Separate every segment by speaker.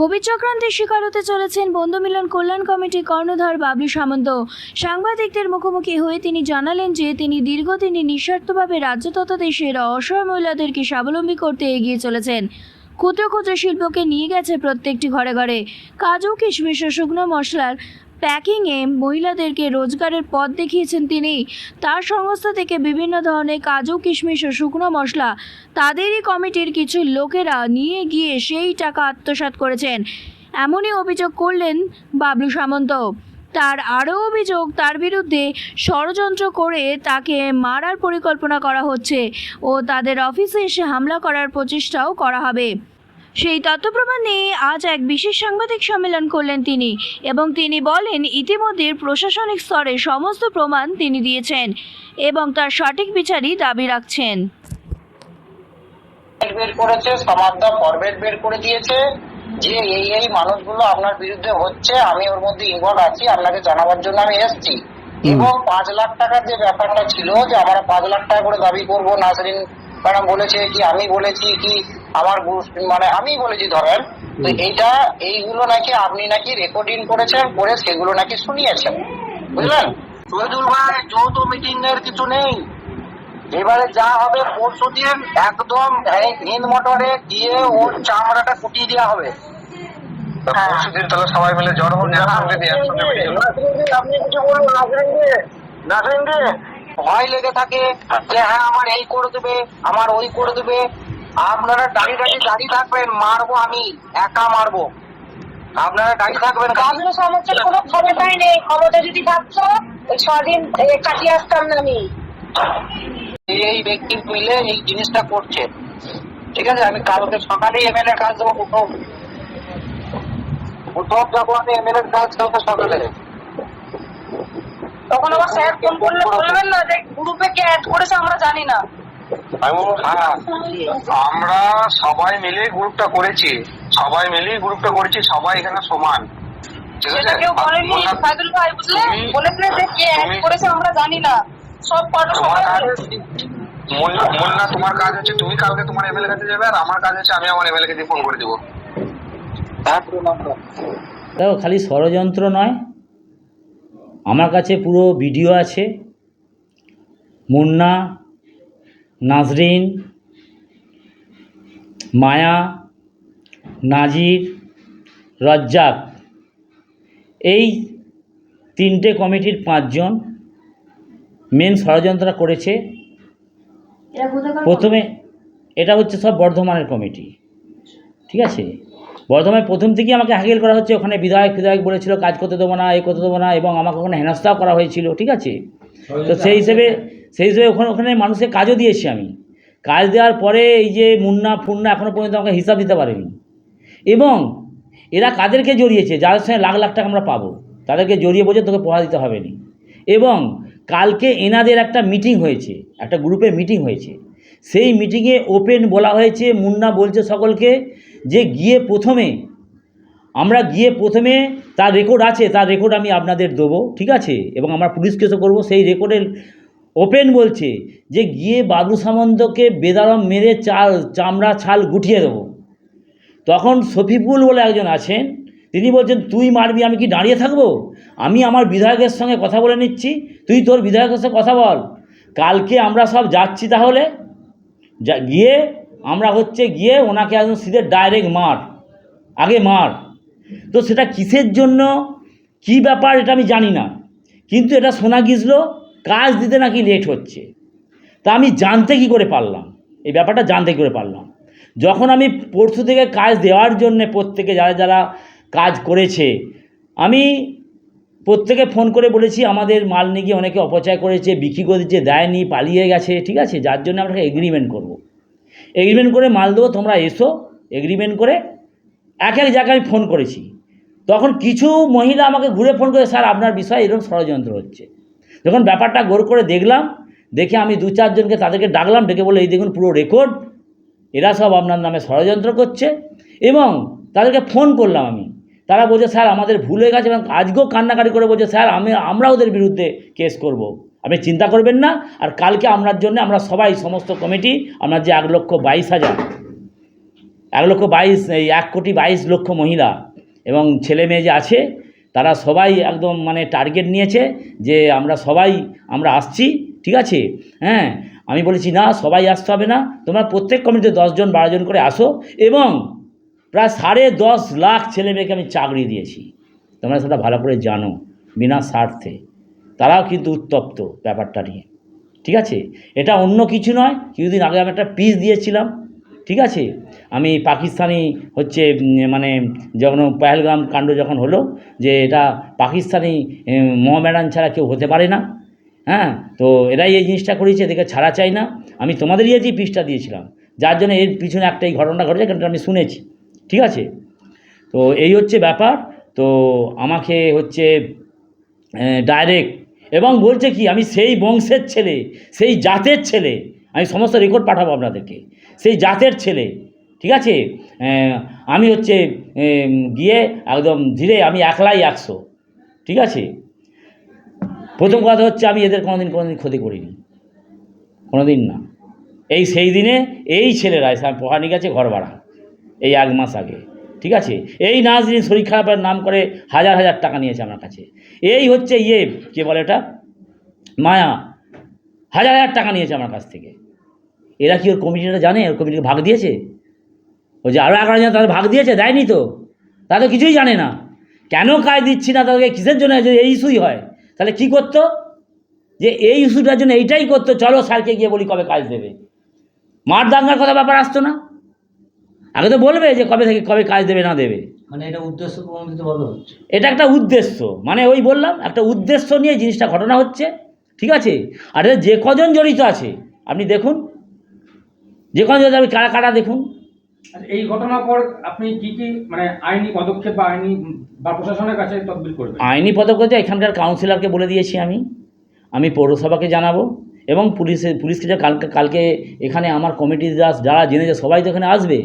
Speaker 1: গভীর চক্রান্তের শিকার হতে চলেছেন বন্ধু মিলন কল্যাণ কমিটির কর্ণধার বাবলু সামন্ত। সাংবাদিকদের মুখোমুখি হয়ে তিনি জানালেন যে তিনি দীর্ঘদিনই নিঃস্বার্থভাবে রাজ্য তথা দেশের অসহায় মহিলাদেরকে স্বাবলম্বী করতে এগিয়ে চলেছেন। ক্ষুদ্র ক্ষুদ্র শিল্পকে নিয়ে গেছে প্রত্যেকটি ঘরে ঘরে। কাজু, কিশমিশ শুকনো মশলার প্যাকিংয়ে মহিলাদেরকে রোজগারের পথ দেখিয়েছেন তিনি। তার সংস্থা থেকে বিভিন্ন ধরনের কাজু, কিশমিশ ও শুকনো মশলা তাদেরই কমিটির কিছু লোকেরা নিয়ে গিয়ে সেই টাকা আত্মসাৎ করেছেন। এমনই অভিযোগ করলেন বাবলু সামন্ত। তার আরও অভিযোগ, তার বিরুদ্ধে ষড়যন্ত্র করে তাকে মারার পরিকল্পনা করা হচ্ছে ও তাদের অফিসে এসে হামলা করার প্রচেষ্টাও করা হবে। সেই তথ্যপ্রমাণ নিয়ে আজ এক বিশেষ সাংবাদিক সম্মেলন করলেন তিনি এবং তিনি বলেন ইতিমধ্যে প্রশাসনিক স্তরে সমস্ত প্রমাণ তিনি দিয়েছেন এবং তার সঠিক বিচারই দাবি রাখছেন।
Speaker 2: বের করেছে সমাজদা বের করে দিয়েছে যে এই এই মানুষগুলো আপনার বিরুদ্ধে হচ্ছে আমি ওর মধ্যে ইনভলভ আছি আপনাকে জানাবার জন্য আমি এসেছি। এবং পাঁচ লাখ টাকার যে ব্যাপারটা ছিল যে আমরা পাঁচ লাখ টাকা করে দাবি করব নাসরিন ম্যাডাম বলেছে কি আমি বলেছি কি আমার মানে আমি বলেছি ধরেন তো এইটা এইগুলো নাকি আপনি নাকি রেকর্ডিং করেছেন করে সেগুলো নাকি শুনিয়েছেন। বুঝলেন? শহীদুল ভাই যৌথ মিটিং এর কিছু নেই। এবারে যা হবে পরশু দিন একদম হিন্দ মোটরে গিয়ে ওর চামড়াটা কুটিয়ে দেওয়া হবে।
Speaker 3: তাহলে সবাই মিলে জড় হন একসঙ্গে যাব।
Speaker 2: আপনি কিছু বলুন নাসরিন ভয় লেগে থাকে যে হ্যাঁ আমার এই করে দেবে আমার ওই করে দেবে আপনারা দাঁড়িয়ে দাঁড়িয়ে দাঁড়িয়ে থাকবেন মারবো আমি একা মারবো আপনারা দাঁড়িয়ে থাকবেন
Speaker 4: বাবলু সমস্যার কোনো ক্ষমতাই নেই ক্ষমতা যদি থাকতো ওই ছদিন কাটিয়ে আসতাম না আমি
Speaker 2: এই ব্যক্তি মিলে এই জিনিসটা করছে ঠিক আছে আমি কালকে সকালে এমএলএ কাজ দেবো কোথাও কোথাও যাব আমি এম এল এর কাজ কালকে সকালে
Speaker 4: তখন আবার স্যার ফোন করলে বলবেন না যে গ্রুপে কে অ্যাড করেছে আমরা জানি না।
Speaker 3: হ্যাঁ আমরা সবাই মিলে গ্রুপটা করেছি। সবাই মিলে গ্রুপটা করেছি সবাই এখানে সমান।
Speaker 4: সেটা কেউ বলেনি। সাইদুল ভাই বুঝলে?
Speaker 3: তুমি-
Speaker 4: যে কে অ্যাড করেছে আমরা জানি না। সব কটা সবাই
Speaker 3: তোমার কাজ হচ্ছে তুমি কালকে তোমার এমএলএ কাছে যাবে আর আমার কাজ হচ্ছে আমি আমার এমএলএ কে দিয়ে ফোন করে দেবো।
Speaker 2: হ্যাঁ।
Speaker 5: দেখো খালি ষড়যন্ত্র নয় আমার কাছে পুরো ভিডিও আছে। মুন্না নাজরিন মায়া নাজির রজ্জাক এই তিনটে কমিটির পাঁচজন মেন ষড়যন্ত্র করেছে। প্রথমে এটা হচ্ছে সব বর্ধমানের কমিটি। ঠিক আছে? বর্ধমানে প্রথম থেকেই আমাকে হ্যাগেল করা হচ্ছে। ওখানে বিধায়ক বিধায়ক বলেছিল কাজ করতে দেবো না এ করতে দেবো না এবং আমাকে ওখানে হেনস্থাও করা হয়েছিল ঠিক আছে? তো সেই হিসেবে সেই হিসেবে ওখানে ওখানে মানুষকে কাজও দিয়েছি আমি। কাজ দেওয়ার পরে এই যে মুন্না ফুন্না এখনও পর্যন্ত আমাকে হিসাব দিতে পারেনি। এবং এরা কাদেরকে জড়িয়েছে? যাদের সঙ্গে লাখ লাখ টাকা আমরা পাবো। তাদেরকে জড়িয়ে বোঝে তোকে পড়া দিতে হবে না। এবং কালকে এনাদের একটা মিটিং হয়েছে, একটা গ্রুপে মিটিং হয়েছে। সেই মিটিংয়ে ওপেন বলা হয়েছে, মুন্না বলছে সকলকে যে গিয়ে প্রথমে, আমরা গিয়ে প্রথমে তার রেকর্ড আছে, তার রেকর্ড আমি আপনাদের দেবো, ঠিক আছে? এবং আমরা পুলিশ কেসও করব, সেই রেকর্ডের ওপেন বলছে যে গিয়ে বাবু সামন্তকে বেদারম মেরে চাল, চামড়া, ছাল গুটিয়ে দেবো। তখন শফিকুল বলে একজন আছেন তিনি বলছেন, তুই মারবি, আমি কি দাঁড়িয়ে থাকব? আমি আমার বিধায়কের সঙ্গে কথা বলে নিচ্ছি। তুই তোর বিধায়কের সঙ্গে কথা বল। কালকে আমরা সব যাচ্ছি তাহলে। যা, গিয়ে আমরা হচ্ছে গিয়ে ওনাকে একদম সিধে ডাইরেক্ট মার। আগে মার। তো সেটা কিসের জন্য? কি ব্যাপার এটা আমি জানি না। কিন্তু এটা শোনা গিয়েছিল কাজ দিতে নাকি লেট হচ্ছে। তা আমি জানতে কি করে পারলাম? এই ব্যাপারটা জানতে কী করে পারলাম? যখন আমি পরশু থেকে কাজ দেওয়ার জন্যে প্রত্যেকে যারা যারা কাজ করেছে। আমি প্রত্যেকে ফোন করে বলেছি, আমাদের মাল নিয়ে গিয়ে অনেকে অপচয় করেছে, বিক্রি করে দিচ্ছে, দেয়নি, পালিয়ে গেছে, ঠিক আছে? যার জন্য আমরা এগ্রিমেন্ট করব। এগ্রিমেন্ট করে মাল দেবো, তোমরা এসো এগ্রিমেন্ট করে এক এক জায়গায় আমি ফোন করেছি। তখন কিছু মহিলা আমাকে ঘুরে ফোন করে, স্যার, আপনার বিষয়ে এরকম ষড়যন্ত্র হচ্ছে। যখন ব্যাপারটা গোর করে দেখলাম, দেখে আমি দু চারজনকে তাদেরকে ডাকলাম, ডেকে বলে এই দেখুন, পুরো রেকর্ড এরা সব আপনার নামে ষড়যন্ত্র করছে। এবং তাদেরকে ফোন করলাম আমি। তারা বলছে, স্যার, আমাদের ভুল হয়ে গেছে এবং আজকেও কান্নাকাটি করে বলছে, স্যার, আমি, আমরা ওদের বিরুদ্ধে কেস করব। আপনি চিন্তা করবেন না। আর কালকে আপনার জন্য, আমরা সবাই, সমস্ত কমিটি আপনার যে এক লক্ষ বাইশ হাজার, এক লক্ষ বাইশ, এই এক কোটি বাইশ লক্ষ মহিলা এবং ছেলে মেয়ে যে আছে, তারা সবাই একদম মানে টার্গেট নিয়েছে যে আমরা সবাই, আমরা আসছি, ঠিক আছে? হ্যাঁ আমি বলেছি, না, সবাই আসতে হবে না। তোমরা প্রত্যেক কমিটিতে দশজন বারোজন করে আসো এবং প্রায় সাড়ে দশ লাখ ছেলে মেয়েকে আমি চাকরি দিয়েছি। তোমরা সেটা ভালো করে জানো বিনা স্বার্থে। তারাও কিন্তু উত্তপ্ত ব্যাপারটা নিয়ে। ঠিক আছে? এটা অন্য কিছু নয় কিছুদিন আগে আমি একটা পিস দিয়েছিলাম। ঠিক আছে? আমি পাকিস্তানি হচ্ছে মানে যখন পহেলগাম কাণ্ড যখন হলো যে এটা পাকিস্তানি উম, ছাড়া কেউ হতে পারে না। হ্যাঁ? তো এরাই এই জিনিসটা করেছে এদেরকে ছাড়া চাই না। আমি তোমাদের ইয়েতেই পিসটা দিয়েছিলাম। যার জন্য এর পিছনে একটা এই ঘটনা ঘটেছে কারণ আমি শুনেছি। ঠিক আছে? তো এই হচ্ছে ব্যাপার। তো আমাকে হচ্ছে ডাইরেক্ট এবং বলছে কি, আমি সেই বংশের ছেলে, সেই জাতের ছেলে, আমি সমস্ত রেকর্ড পাঠাবো আপনাদেরকে। সেই জাতের ছেলে, ঠিক আছে? আমি হচ্ছে গিয়ে একদম ধীরে আমি একলাই একশো, ঠিক আছে? প্রথম কথা হচ্ছে, আমি এদের কোনোদিন কোনোদিন ক্ষতি করিনি। কোনোদিন না। এই সেই দিনে এই ছেলেরা পড়ানি গেছে ঘর ভাড়া এই এক মাস আগে, ঠিক আছে? এই নাজরিন শরীর খারাপের নাম করে হাজার হাজার টাকা নিয়েছে আমার কাছে। এই হচ্ছে ইয়ে কে বলে এটা মায়া। হাজার হাজার টাকা নিয়েছে আমার কাছ থেকে। এরা কি ওর কমিটিটা জানে? ওর কমিটিকে ভাগ দিয়েছে? ও যে আরও এগারো জন তাদের ভাগ দিয়েছে, দেয়নি তো? তারা তো কিছুই জানে না। কেন কাজ দিচ্ছি না তাদেরকে? কিসের জন্য? যদি এই ইস্যুই হয়, তাহলে কি করতো? যে এই ইস্যুটার জন্য এইটাই করতো। চলো স্যারকে গিয়ে বলি কবে কাজ দেবে। মার দাঙ্গার কথা ব্যাপার আসতো না? আগে তো বলবে যে কবে থেকে কবে কাজ দেবে না দেবে।
Speaker 6: মানে এটা উদ্দেশ্য হচ্ছে।
Speaker 5: এটা একটা উদ্দেশ্য। মানে ওই বললাম একটা উদ্দেশ্য নিয়ে জিনিসটা ঘটনা হচ্ছে ঠিক আছে? আর যে কজন জড়িত আছে আপনি দেখুন। যে কজন জড়িত আপনি কারা কারা দেখুন।
Speaker 7: আচ্ছা, এই ঘটনার পর আপনি কি কি মানে আইনি পদক্ষেপ বা আইনি বা প্রশাসনের কাছে তদবির করবেন?
Speaker 5: আইনি পদক্ষেপ এখানকার কাউন্সিলরকে বলে দিয়েছি আমি। আমি পৌরসভাকে জানাব এবং পুলিশে পুলিশকে যে কালকে কালকে এখানে আমার কমিটি যারা জেনেছে সবাই তো এখানে আসবে।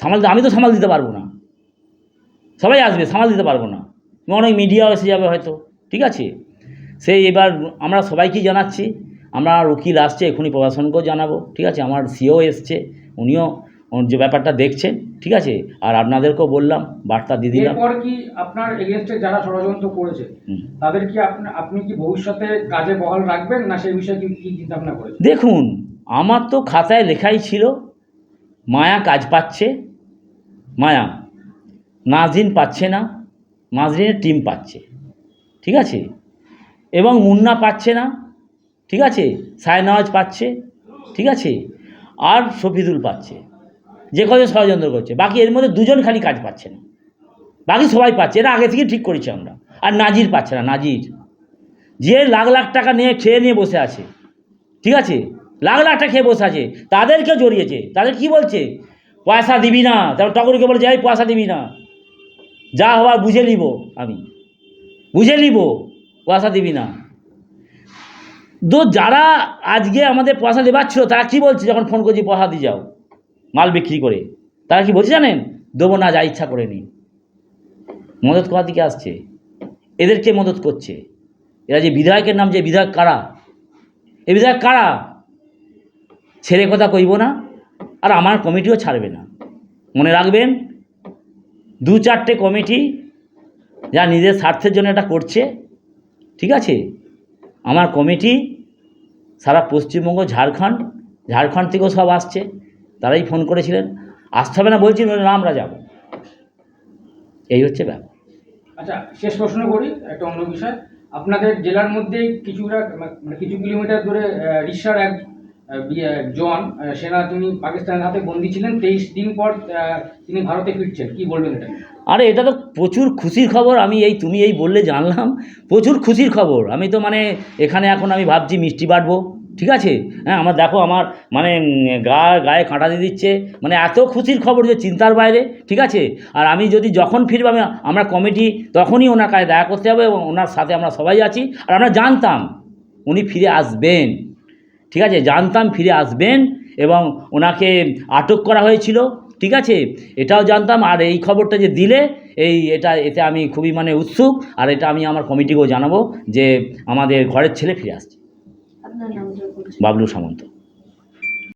Speaker 5: সামাল আমি তো সামাল দিতে পারব না। সবাই আসবে সামাল দিতে পারব না। অনেক মিডিয়াও এসে যাবে হয়তো ঠিক আছে? সেই এবার আমরা সবাইকেই জানাচ্ছি আমরা উকিল আসছে এখনই প্রশাসনকেও জানাব ঠিক আছে? আমার সিও এসছে উনিও যে ব্যাপারটা দেখছেন ঠিক আছে? আর আপনাদেরকেও বললাম বার্তা দিয়ে দিলাম।
Speaker 7: এরপর কি আপনার এগেনস্টে যারা ষড়যন্ত্র করেছে তাদের কি আপনি আপনি কি ভবিষ্যতে কাজে বহাল রাখবেন না সেই বিষয়ে কি কি চিন্তা ভাবনা করেছেন?
Speaker 5: দেখুন আমার তো খাতায় লেখাই ছিল মায়া কাজ পাচ্ছে, মায়া। নাজরিন পাচ্ছে না, নাজরিনের টিম পাচ্ছে। ঠিক আছে? এবং মুন্না পাচ্ছে না, ঠিক আছে? সায়নওয়াজ পাচ্ছে, ঠিক আছে? আর শফিদুল পাচ্ছে। যে কজন ষড়যন্ত্র করছে। বাকি এর মধ্যে দুজন খালি কাজ পাচ্ছে না। বাকি সবাই পাচ্ছে। এটা আগে থেকে ঠিক করেছি আমরা। আর নাজির পাচ্ছে না, নাজির। যে লাখ লাখ টাকা নিয়ে খেয়ে নিয়ে বসে আছে। ঠিক আছে? লাখ লাখ টাকা খেয়ে বসে আছে। তাদেরকে জড়িয়েছে। তাদের কি বলছে? পয়সা দিবি না। তারপর টগরকে বলে যাই পয়সা দিবি না। যা হওয়ার বুঝে নিব আমি। বুঝে নিব, পয়সা দিবি না। তো যারা আজকে আমাদের পয়সা দেবার ছিল তারা কি বলছে? যখন ফোন করছি, পয়সা দিয়ে যাও। মাল বিক্রি করে। তারা কি বলছে জানেন? দেবো না, যা ইচ্ছা করে নি। মদত করার দিকে আসছে? এদেরকে মদত করছে। এরা যে বিধায়কের নাম যে বিধায়ক কারা? এ বিধায়ক কারা? ছেড়ে কথা কইব না আর আমার কমিটিও ছাড়বে না। মনে রাখবেন দু চারটে কমিটি যা নিজের স্বার্থের জন্য এটা করছে ঠিক আছে? আমার কমিটি সারা পশ্চিমবঙ্গ ঝাড়খণ্ড ঝাড়খণ্ড থেকেও সব আসছে তারাই ফোন করেছিলেন। আসতে হবে না বলছি না আমরা যাব। এই হচ্ছে ব্যাপার।
Speaker 7: আচ্ছা শেষ প্রশ্ন করি একটা অন্য বিষয়। আপনাদের জেলার মধ্যে কিছুটা মানে কিছু কিলোমিটার দূরে আহ, রিকশার এক জন সেনা, তিনি পাকিস্তানের হাতে বন্দী ছিলেন। তেইশ দিন পর তিনি ভারতে ফিরছেন। কি বলবেন এটা?
Speaker 5: আরে, এটা তো প্রচুর খুশির খবর। আমি এই, তুমি এই বললে জানলাম। প্রচুর খুশির খবর। আমি তো মানে এখানে এখন আমি ভাবছি মিষ্টি বাটবো। ঠিক আছে? হ্যাঁ আমার দেখো, আমার মানে গা, গায়ে কাঁটা দিয়ে দিচ্ছে। মানে এত খুশির খবর যে চিন্তার বাইরে। ঠিক আছে? আর আমি যদি যখন ফিরবো, আমি, আমরা কমিটি তখনই ওনার কাছে দেখা করতে হবে এবং ওনার সাথে আমরা সবাই আছি। আর আমরা জানতাম উনি ফিরে আসবেন। ঠিক আছে? জানতাম ফিরে আসবেন এবং ওনাকে আটক করা হয়েছিল ঠিক আছে? এটাও জানতাম আর এই খবরটা যে দিলে এই এটা এতে আমি খুবই মানে উৎসুক আর এটা আমি আমার কমিটিকেও জানাব যে আমাদের ঘরের ছেলে ফিরে আসছে। বাবলু সামন্ত।